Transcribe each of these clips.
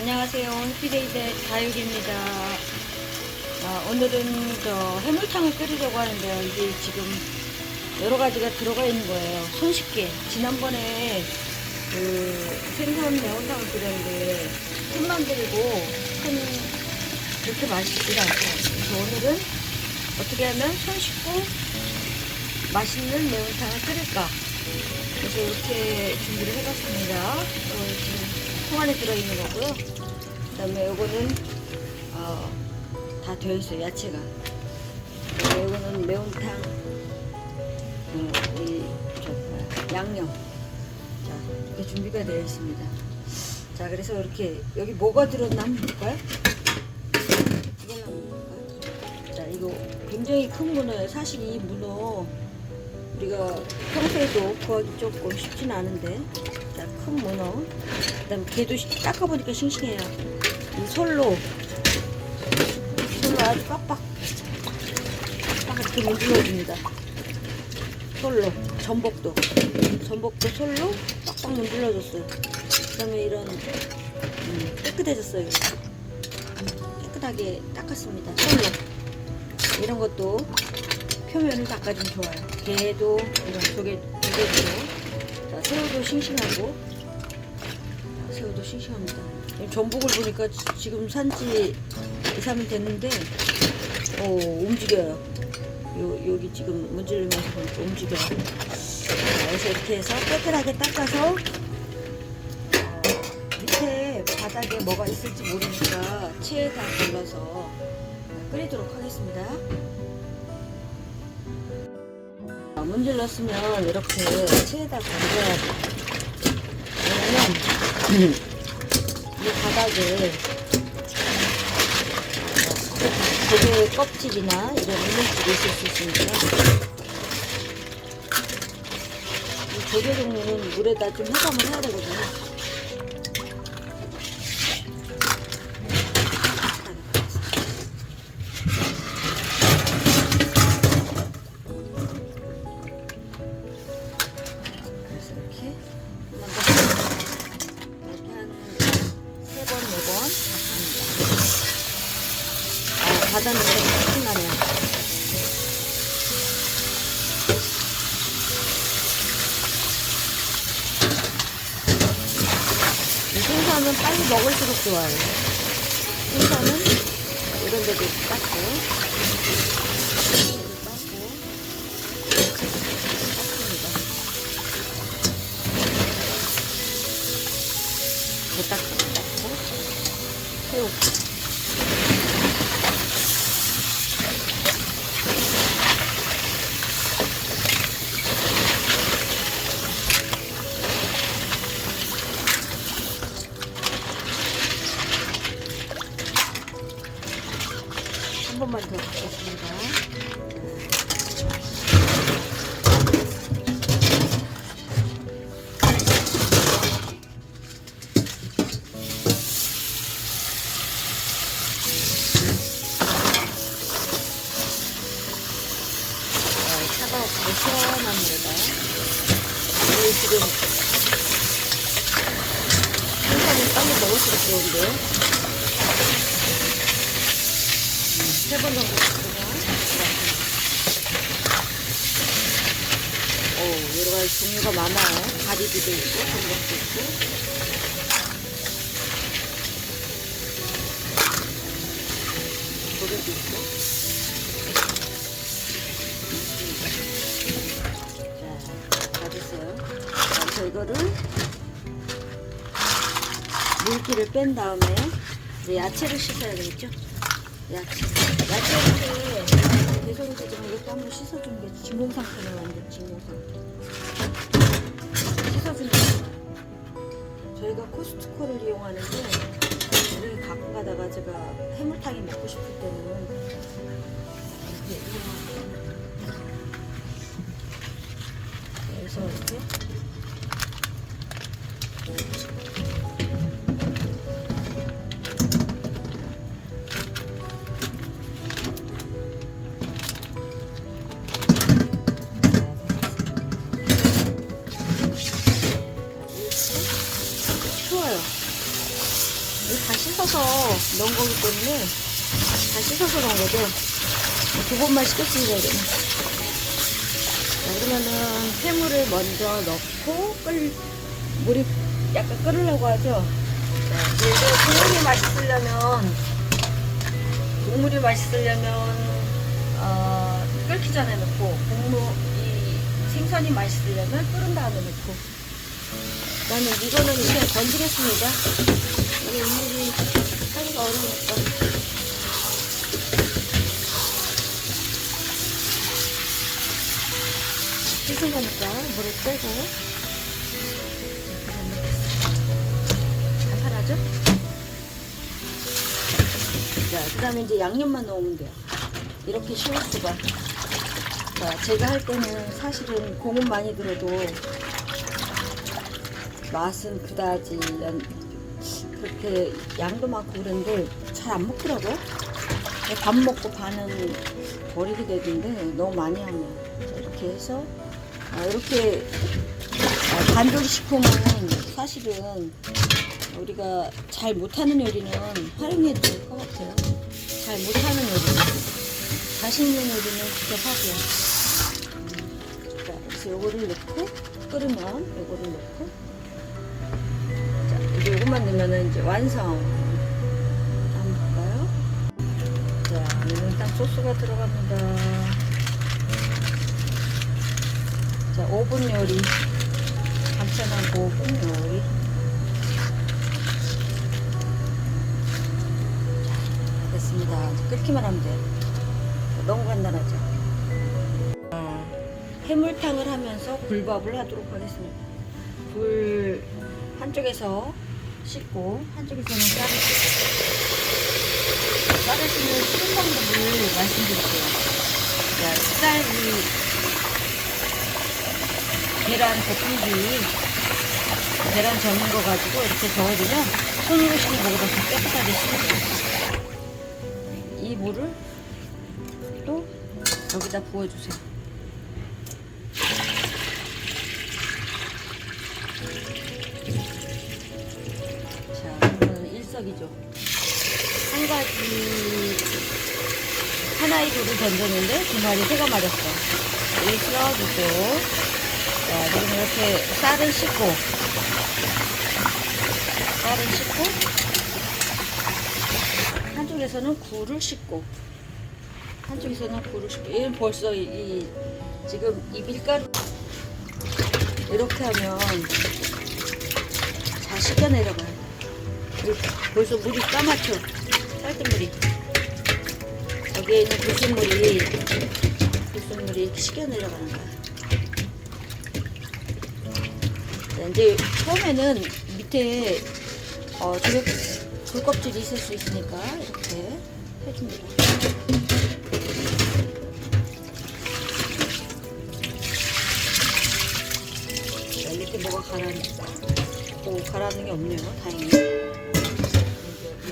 안녕하세요. 해피데이의 다육입니다. 아, 오늘은 저 해물탕을 끓이려고 하는데요. 이게 지금 여러 가지가 들어가 있는 거예요. 손쉽게. 지난번에 그 생선 매운탕을 끓였는데 틈만 들이고 큰 그렇게 맛있지가 않아요. 그래서 오늘은 어떻게 하면 손쉽고 맛있는 매운탕을 끓일까. 그래서 이렇게 준비를 해봤습니다. 어, 안에 들어있는 거고요. 그 다음에 요거는 어, 다 되어 있어요. 야채가. 요거는 매운탕, 음, 이, 저, 양념. 자, 이렇게 준비가 되어 있습니다. 자, 그래서 이렇게 여기 뭐가 들었나 한번 볼까요? 한번 볼까요? 자, 이거 굉장히 큰 문어예요. 사실 이 문어 우리가 평소에도 구하기 조금 쉽진 않은데 자, 큰 문어. 그 다음에 시- 닦아보니까 싱싱해요. 이 솔로. 솔로 아주 빡빡. 빡빡하게 문질러줍니다. 솔로. 전복도. 전복도 솔로 빡빡 문질러줬어요. 그 다음에 이런 음, 깨끗해졌어요. 음, 깨끗하게 닦았습니다. 솔로. 이런 것도 표면을 닦아주면 좋아요. 게도 이런 조개 조개도. 자, 새우도 싱싱하고 자, 새우도 싱싱합니다. 이 전복을 보니까 지- 지금 산지 2, 3일 됐는데 오 움직여요. 요, 여기 지금 문지르면서 보니까 움직여요. 자, 그래서 이렇게 해서 깨끗하게 닦아서 어, 밑에 바닥에 뭐가 있을지 모르니까 체에다 걸러서 끓이도록 하겠습니다. 어, 문질렀으면 이렇게 체에다 건져야 돼. 왜냐면 이 바닥에 어, 조개 껍질이나 이런 이물질이 있을 수 있으니까 이 조개 종류는 물에다 좀 해감을 해야 되거든요. 바다는 좀 신나네요. 이 생선은 빨리 먹을수록 좋아요. 생선은 이런 데도 닦고, 더 닦겠습니다. 세 번 정도 오 여러 가지 종류가 많아요 가리비도 있고 전복도 있고 조개도 있고 자, 다 됐어요. 자, 그래서 이거를 물기를 뺀 다음에 이제 야채를 씻어야 되겠죠? 야채. 야채를 개성이 되지만 이것도 한번 씻어주는 게 진공상태는 완전 진공상태. 씻어주는 거. 저희가 코스트코를 이용하는데 여기 가끔 가다가 제가 해물탕이 먹고 싶을 때는 이렇게 이용합니다. 그래서 다 씻어서 넣은 거죠. 두 번만 씻겼습니다, 이거는. 자, 그러면은 해물을 먼저 넣고 끓, 물이 약간 끓으려고 하죠. 자, 그래서 국물이 맛있으려면, 국물이 맛있으려면, 어, 끓기 전에 넣고, 국물, 이 생선이 맛있으려면 끓은 다음에 넣고, 그 다음에 이거는 그냥 건지겠습니다. 이게 일일이 하기가 어려우니까. 씻은 거니까 물을 빼고 간판하죠? 자, 그 다음에 이제 양념만 넣으면 돼요. 이렇게 쉬울 수가. 자, 제가 할 때는 사실은 공은 많이 들어도 맛은 그다지 연- 그렇게 양도 많고 그런데 잘 안 먹더라고요. 밥 먹고 반은 버리게 되던데 너무 많이 하면 자, 이렇게 해서 아, 이렇게 아, 간조리식품은 사실은 우리가 잘 못하는 요리는 활용해도 될 것 같아요. 잘 못하는 요리는 자신 있는 요리는 직접 하고요. 음, 자, 그래서 요거를 넣고 끓으면 요거를 넣고 자, 이제 요것만 넣으면 이제 완성. 한번 볼까요? 자, 이건 딱 소스가 들어갑니다. 자, 5분 요리. 간편하고 5분 요리. 자, 됐습니다. 끓기만 하면 돼요. 너무 간단하죠? 아, 해물탕을 하면서 굴밥을 하도록 하겠습니다. 굴 한쪽에서 씻고 한쪽에서는 자르고 자르시는 방법을 말씀드릴게요. 자, 쌀이 계란 덮이기 계란 저는 거 가지고 이렇게 저어주면 손으로 씻는 것보다 더 깨끗하게 씻어요. 이 물을 또 여기다 부어주세요. 자, 그러면 일석이조. 한 가지 하나의 돌을 던졌는데 두 마리 새가 맞았어. 이 쓸어주고 자, 그러면 이렇게 쌀을 씻고 쌀을 씻고 한쪽에서는 굴을 씻고 한쪽에서는 굴을 씻고 얘는 벌써 이, 이 지금 이 밀가루 이렇게 하면 잘 씻겨 내려가요. 벌써 물이 까맣죠? 쌀뜨물이 여기에 있는 불순물이 불순물이 씻겨 내려가는 거야. 자, 이제 처음에는 밑에 어, 저기 굴껍질이 있을 수 있으니까 이렇게 해줍니다. 자, 밑에 뭐가 가라앉, 오, 가라앉는 게 없네요. 다행히. 이제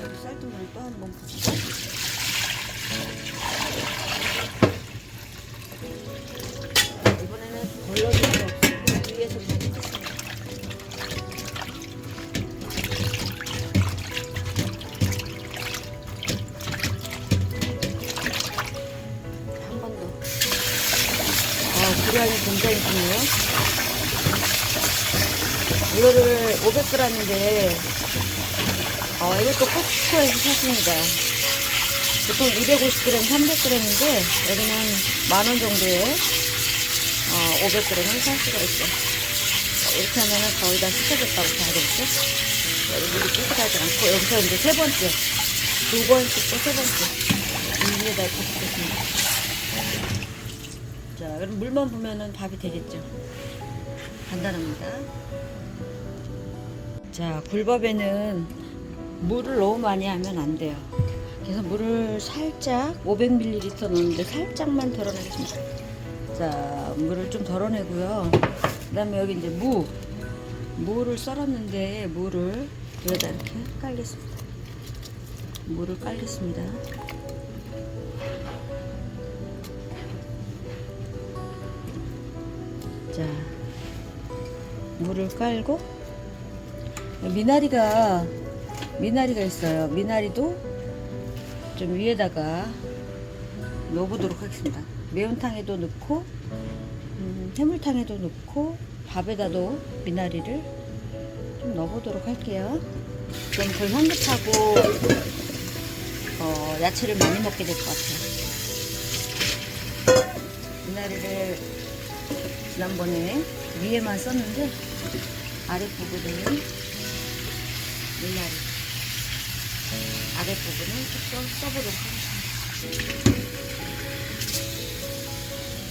여기 쌀뜨물을 또한번 붓고. 500g인데, 어, 이것도 코스트코에서 샀습니다. 보통 250g, 300g인데, 여기는 만 원 정도에, 어, 500g을 살 수가 있어요. 어, 이렇게 하면은 거의 다 씻어졌다고 봐야 되겠죠? 여기 물이 깨끗하지 않고, 여기서 이제 세 번째, 두 번씩 또세 번째. 이 위에다 이렇게 붓겠습니다. 자, 그럼 물만 부면은 밥이 되겠죠? 간단합니다. 자, 굴밥에는 물을 너무 많이 하면 안 돼요. 그래서 물을 살짝 500ml 넣는데 살짝만 덜어내겠습니다. 자, 물을 좀 덜어내고요. 그 다음에 여기 이제 무. 무를 썰었는데 무를 여기다 이렇게 깔겠습니다. 무를 깔겠습니다. 자, 물을 깔고 미나리가 미나리가 있어요. 미나리도 좀 위에다가 넣어보도록 하겠습니다. 매운탕에도 넣고 음, 해물탕에도 넣고 밥에다도 미나리를 좀 넣어보도록 할게요. 좀더 향긋하고 어, 야채를 많이 먹게 될 것 같아요. 미나리를 지난번에 위에만 썼는데 아랫부분은 미나리 아랫부분은 조금 써보도록 하겠습니다.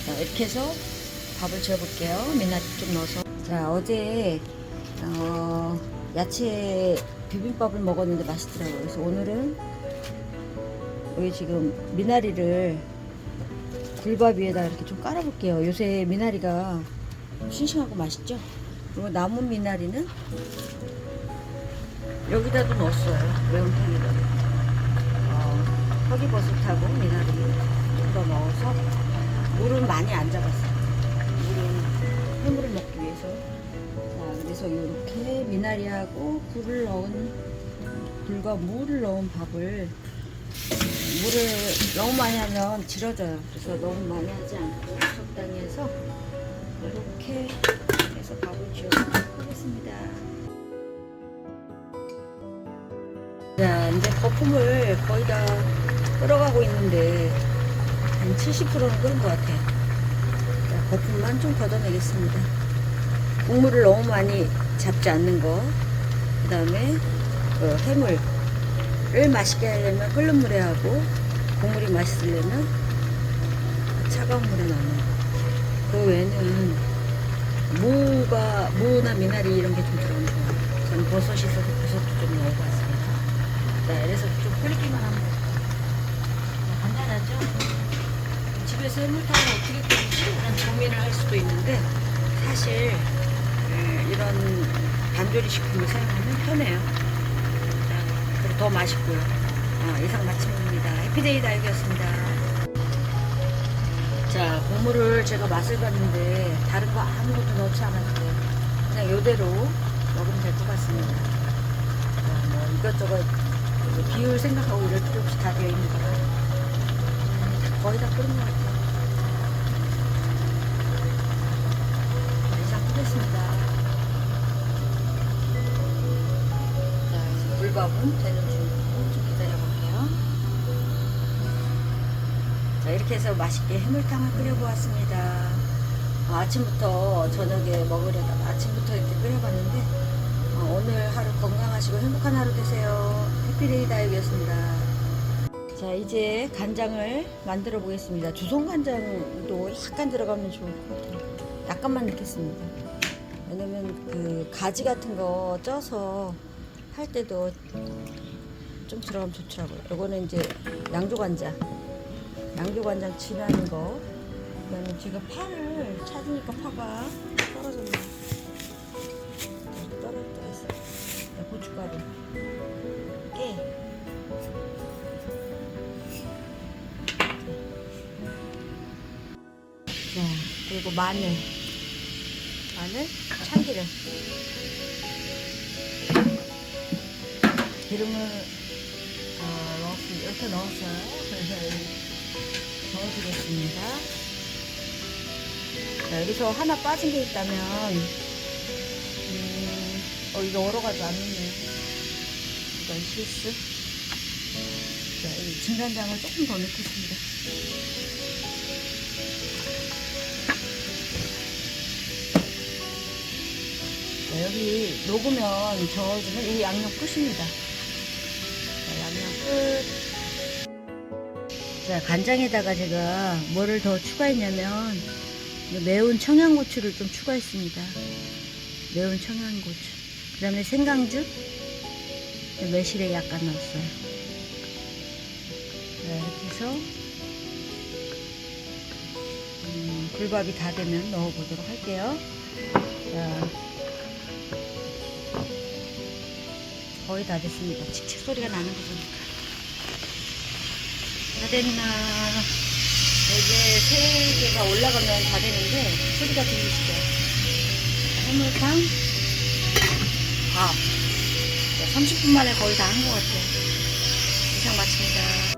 자, 이렇게 해서 밥을 지어볼게요. 미나리 좀 넣어서. 자, 어제 어, 야채 비빔밥을 먹었는데 맛있더라고요. 그래서 오늘은 여기 지금 미나리를 굴밥 위에다 이렇게 좀 깔아볼게요. 요새 미나리가 싱싱하고 맛있죠? 그리고 남은 미나리는 여기다도 넣었어요. 매운탕에다. 어, 허기버섯하고 미나리 좀 더 넣어서 물은 많이 안 잡았어요. 물은 해물을 먹기 위해서. 자, 그래서 이렇게 미나리하고 굴을 넣은 굴과 물을 넣은 밥을 물을 너무 많이 하면 질어져요. 그래서 너무 많이 하지 않고 적당히 해서 거품을 거의 다 끓어가고 있는데 한 70%는 끓은 것 같아요. 자, 거품만 좀 걷어내겠습니다. 국물을 너무 많이 잡지 않는 거. 그 다음에 그 해물을 맛있게 하려면 끓는 물에 하고 국물이 맛있으려면 차가운 물에 넣는 그 외에는 무가 무나 미나리 이런 게 좀 들어가면 좋아요. 저는 버섯이 있어서 버섯도 좀 넣어봤습 자, 그래서 좀 끓이기만 하면 돼요. 간단하죠? 집에서 해물탕을 어떻게 끓이지? 이런 고민을 할 수도 있는데 사실 에, 이런 반조리 식품을 사용하면 편해요. 자, 그리고 더 맛있고요. 어, 이상 마칩니다. 해피데이 달기였습니다. 자, 국물을 제가 맛을 봤는데 다른 거 아무것도 넣지 않았는데 그냥 이대로 먹으면 될 것 같습니다. 자, 뭐 이것저것 비율 생각하고 이럴 필요 없이 다 되어 있는 거라 다 거의 다 끓은 것 같아요. 자, 이상 끓였습니다. 자, 이제 물밥은 되는 중좀 기다려볼게요. 자, 이렇게 해서 맛있게 해물탕을 끓여보았습니다. 어, 아침부터 저녁에 먹으려다가 아침부터 이렇게 끓여봤는데 어, 오늘 하루 건강하시고 행복한 하루 되세요. 해피데이 다이브였습니다. 자, 이제 간장을 만들어 보겠습니다. 주송 간장도 약간 들어가면 좋을 것 같아요. 약간만 넣겠습니다. 왜냐면 그 가지 같은 거 쪄서 할 때도 좀 들어가면 좋더라고요. 이거는 이제 양조 간장. 양조 간장 진하는 거. 그다음에 제가 파를 찾으니까 파가 떨어졌네요. 네, 고춧가루. 깨. 자, 그리고 마늘. 마늘, 참기름. 기름을 어, 넣었습니다. 이렇게 넣었어요. 그래서 넣어주겠습니다. 자, 여기서 하나 빠진 게 있다면, 음, 어, 이거 얼어가지고 안 넣네 요. 이건 실수. 자, 이 진간장을 조금 더 넣겠습니다. 자, 여기 녹으면 저어주면 이 양념 끝입니다. 자, 양념 끝. 자, 간장에다가 제가 뭐를 더 추가했냐면 이 매운 청양고추를 좀 추가했습니다. 매운 청양고추. 그 다음에 생강즙. 매실에 약간 넣었어요. 자, 이렇게 해서 음, 굴밥이 다 되면 넣어보도록 할게요. 자, 거의 다 됐습니다. 칙칙 소리가 나는 거 보니까. 다 됐나. 이제 세 개가 올라가면 다 되는데, 소리가 들리시죠? 해물탕, 30분 만에 거의 다 한 것 같아요. 이상 마칩니다.